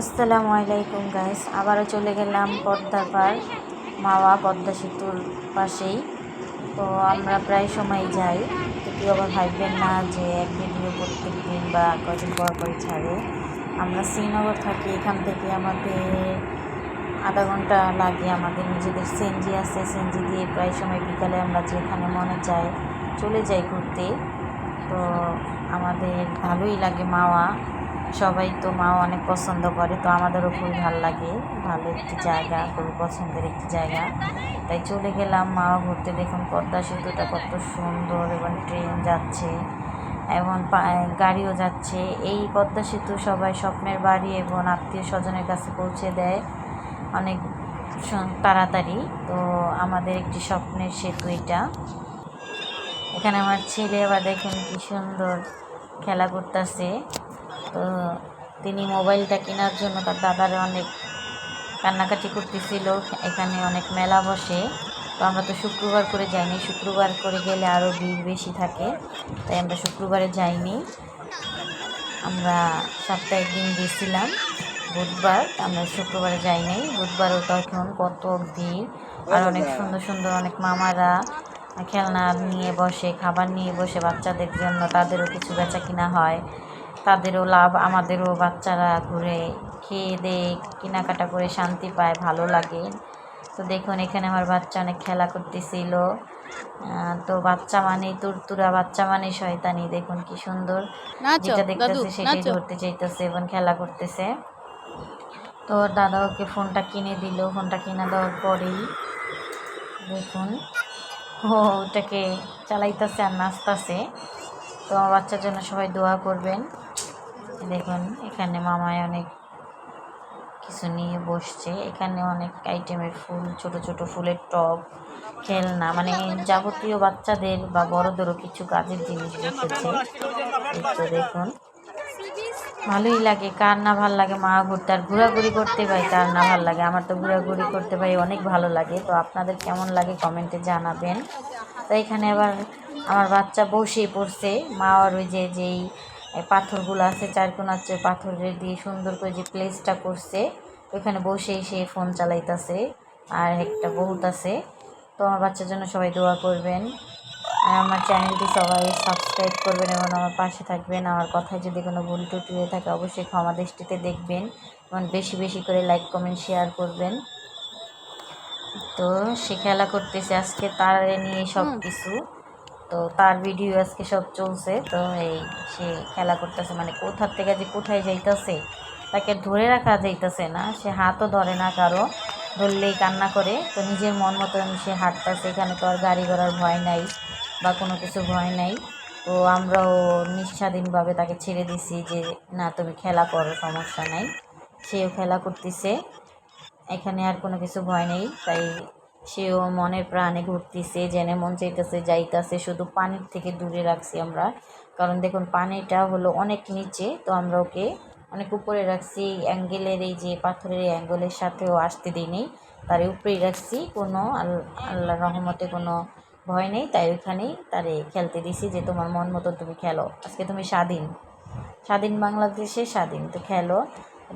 আসসালামু আলাইকুম গাইস আবারও চলে গেলাম পদ্মার পার মাওয়া পদ্মা সেতুর পাশেই। তো আমরা প্রায় সময় যাই। তো কেউ আবার ভাববেন না যে এক ভিডিও প্রত্যেক দিন বা কদিন পর পরই ছাড়ে। আমরা শ্রীনগর থাকি, এখান থেকে আমাদের আধা ঘণ্টা লাগে আমাদের নিজেদের সেনজি আছে। সেনজি দিয়ে প্রায় সময় বিকালে আমরা যেখানে মনে চাই চলে যাই ঘুরতে। তো আমাদের ভালোই লাগে মাওয়া। সবাই তো মাও অনেক পছন্দ করে, তো আমাদেরও খুবই ভালো লাগে। ভালো একটি জায়গা, খুবই পছন্দের একটি জায়গা। তাই চলে গেলাম মাও ঘুরতে। দেখুন পদ্মা সেতুটা কত সুন্দর এবং ট্রেন যাচ্ছে এবং গাড়িও যাচ্ছে। এই পদ্মা সেতু সবাই স্বপ্নের বাড়ি এবং আত্মীয় স্বজনের কাছে পৌঁছে দেয়। অনেক তাড়াতাড়ি। তো আমাদের একটি স্বপ্নের সেতু এটা। এখানে আমার ছেলে বা দেখেন কি সুন্দর খেলা করতেছে। তো তিনি মোবাইলটা কেনার জন্য তার দাদারে অনেক কান্নাকাটি করতেছিল। এখানে অনেক মেলা বসে। তো আমরা তো শুক্রবার করে যাইনি। শুক্রবার করে গেলে আরও ভিড় বেশি থাকে। তাই আমরা শুক্রবারে যাইনি। আমরা সপ্তাহে দিন গেছিলাম। বুধবার আমরা শুক্রবারে যাই নাই বুধবারও তখন কত ভিড় আর অনেক সুন্দর সুন্দর অনেক মামারা খেলনা নিয়ে বসে খাবার নিয়ে বসে বাচ্চাদের জন্য তাদেরও কিছু বেচা কিনা হয়। তাদেরও লাভ আমাদেরও বাচ্চারা ঘুরে খেয়ে দেয়ে কেনাকাটা করে শান্তি পায় ভালো লাগে। তো দেখুন এখানে আমার বাচ্চা অনেক খেলা করতেছিল। তো বাচ্চা মানে তুরতুরা বাচ্চা মানে শয়তানি। দেখুন কি সুন্দর। যেটা দেখতেছে সেটাই ধরতে চাইতেছে এবং খেলা করতেছে। তো দাদা ওকে ফোনটা কিনে দিল। ফোনটা কিনে দেওয়ার পরেই দেখুন ওটাকে চালাইতেছে আর নাচতেছে। তো আমার বাচ্চার জন্য সবাই দোয়া করবেন। দেখুন, এখানে মামায় অনেক কিছু নিয়ে বসছে। এখানে অনেক আইটেমের ফুল, ছোট ছোট ফুলের টব, খেলনা মানে যাবতীয় বাচ্চাদের বা বড়দেরও কিছু কাজের জিনিস রেখেছে তো দেখুন। ভালোই লাগে, কার না ভালো লাগে মা ঘুরতে, আর ঘোরাঘুরি করতে পারি কার না ভালো লাগে, আমার তো ঘোরাঘুরি করতে পারি অনেক ভালো লাগে, তো আপনাদের কেমন লাগে কমেন্টে জানাবেন। তো এখানে আবার আমার বাচ্চা বসে পড়ছে, মা আর ওই যে, যেই পাথরগুলো আছে চারকোনার চেয়ে পাথরের দিয়ে সুন্দর করে যে প্লেসটা করছে, ওইখানে বসেই সে ফোন চালাইতেছে, আর একটা বহুত আছে। তো আমার বাচ্চার জন্য সবাই দোয়া করবেন। আর আমার চ্যানেলটি সবাই সাবস্ক্রাইব করবেন এবং আমার পাশে থাকবেন। আমার কথায় যদি কোনো ভুল টুটি হয়ে থাকে অবশ্যই ক্ষমা দৃষ্টিতে দেখবেন এবং বেশি বেশি করে লাইক কমেন্ট শেয়ার করবেন। তো সে খেলা করতেছে আজকে তার নিয়ে সব কিছু। তো তার ভিডিও আজকে সব চলছে। তো এই সে খেলা করতেছে মানে কোথার থেকে যে কোথায় যাইতেছে তাকে ধরে রাখা যাইতেছে না। সে হাতও ধরে না কারও ধরলেই কান্না করে। তো নিজের মন মতন সে হাঁটতেছে এখানে তো আর গাড়ি ঘোড়ার ভয় নাই। বা কোনো কিছু ভয় নাই। তো আমরাও নিঃস্বাধীনভাবে তাকে ছেড়ে দিছি যে, না, তুমি খেলা করো, সমস্যা নাই। সেও খেলা করতেছে। এখানে আর কোনো কিছু ভয় নেই। তাই সেও মনের প্রাণে ঘুরতেছে জেনে মন চাইতেছে, যাইতেছে। শুধু পানির থেকে দূরে রাখছি আমরা। কারণ দেখুন, পানিটা হলো অনেক নিচে। তো আমরা ওকে অনেক উপরে রাখছি। অ্যাঙ্গেলের এই যে পাথরের অ্যাঙ্গেলের সাথেও আসতে দিইনি তার উপরেই রাখছি। কোনো আল্লাহ রহমতে কোনো ভয় নেই তাই ওইখানেই তারে খেলতে দিছি যে তোমার মন মতো তুমি খেলো। আজকে তুমি স্বাধীন। স্বাধীন বাংলাদেশে স্বাধীন। তো খেলো।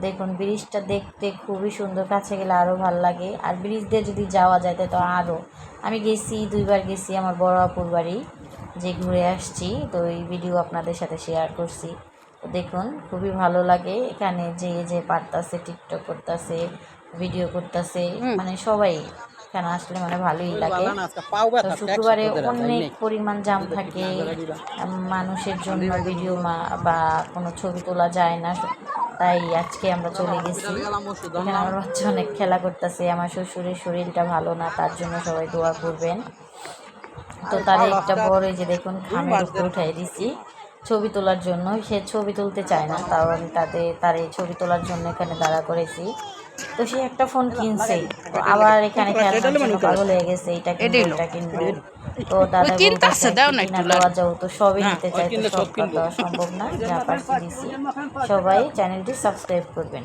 দেখুন ব্রিজটা দেখতে খুবই সুন্দর কাছে গেলে আরও ভালো লাগে। আর ব্রিজ দিয়ে যদি যাওয়া যায় তো আরও আমি গেছি দুইবার গেছি আমার বড় আপুর বাড়ি যে ঘুরে আসছি। তো এই ভিডিও আপনাদের সাথে শেয়ার করছি। তো দেখুন খুবই ভালো লাগে। এখানে যে যে পারতাছে টিকটক করতেছে ভিডিও করতেছে মানে সবাই এখানে আসলে মানে ভালোই লাগে। তো শুক্রবারে অনেক পরিমাণ জাম থাকে। মানুষের জন্য ভিডিও বা কোনো ছবি তোলা যায় না। তাই আজকে আমরা চলে গেছি। এখানে আমার বাচ্চা অনেক খেলা করতেছে আমার শ্বশুরের শরীরটা ভালো না তার জন্য সবাই দোয়া করবেন। তো তার একটা বড় যে দেখুন খামের উপর উঠাই দিছি ছবি তোলার জন্য। সে ছবি তুলতে চায় না তাও আমি তাতে তার এই ছবি তোলার জন্য এখানে দাঁড়া করেছি। তো সে একটা ফোন কিনছে। তো আবার এখানে পাগল হয়ে গেছে এটা কিনবো এটা কিনবো। তো দাদা দেওয়া যাও তো সবই নিতে চাই তো সব দেওয়া সম্ভব না যা পারছি দিছি। সবাই চ্যানেলটি সাবস্ক্রাইব করবেন।